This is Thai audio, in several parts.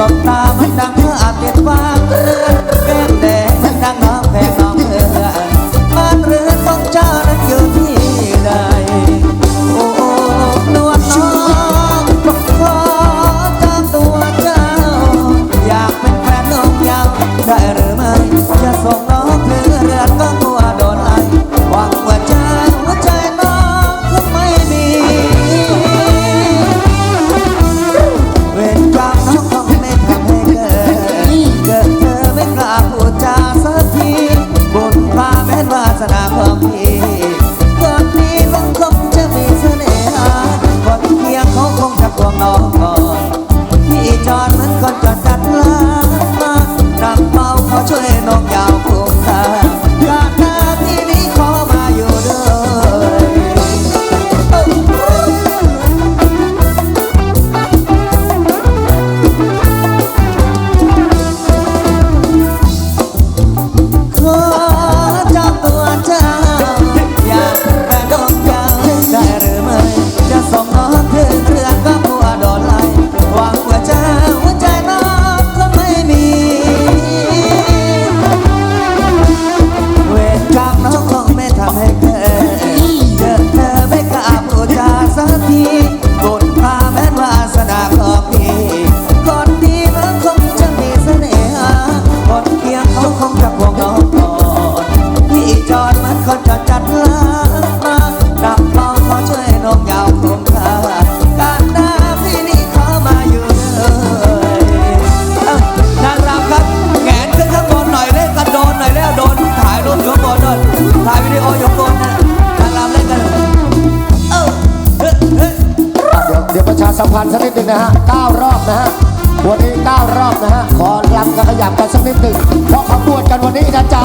สบตามันดังเพื่ออาเตียาเรื่องแก้มแดง สัมพันธ์สักนิดหนึ่งนะฮะ9รอบนะฮะ วันนี้ 9 รอบนะฮะ ขอรำกันขยับกันสักนิดหนึ่งเพราะเขาบวชกันวันนี้นะจ๊ะ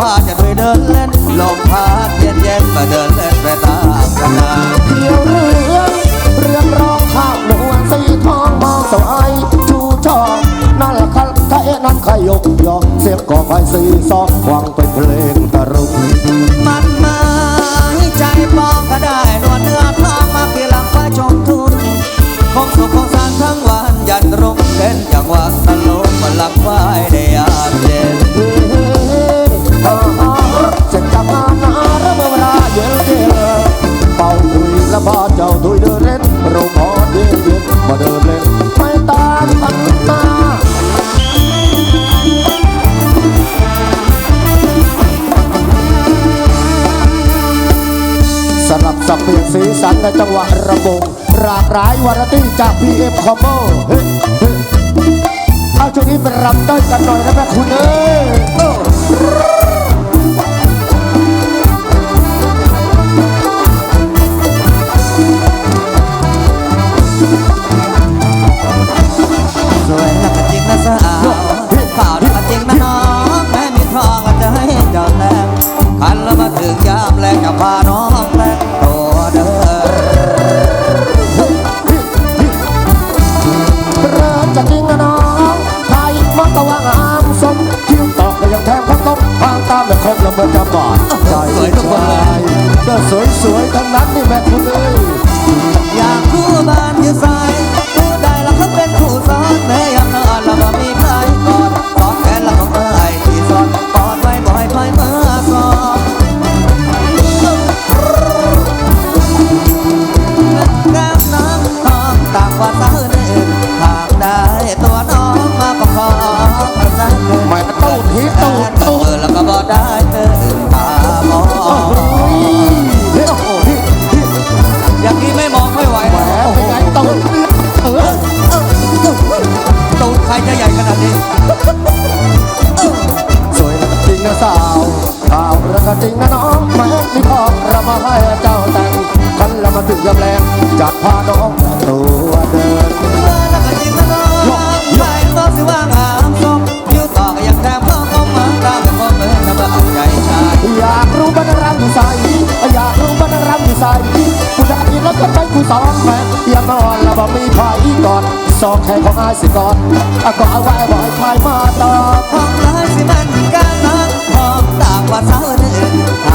พาจะไปเดินเล่นลมพัดเย็นเย็นมาเดินเล่นไปตามกันนาเรื่องเรื่องร้องข้ามหลวงสีทองมองสวายชูชองน่นละคันเอนั้นขยกยอเสียงก่อไฟสีซอกวังเป็นเพลง สุขของสารทั้งวันยันร่มเต้นจังว่าสโลมาลักไหวในยามเย็นจะกลับมาหนาระเมื่อเวลาเย็นเย็นเป่าคุยและพอเจ้าดุยเดินเล่นเราพอเดินเย็นมาเดินเล่นไม่ตาทันตาสลับสับเปลี่ยนสีสันในจังหวะระบง ร้ายวาราตี้จาก PM Combo เฮ้ยเฮ้ยเอาช่วงนี้ไปรำต้นกันหน่อยนะรับคุณเอ้ย แค่ของอายสิก่อนอาก็เอาไว้บ่อยคอมาต่อของน้อยสิมันกันนอนของตากว่าเสาเนี้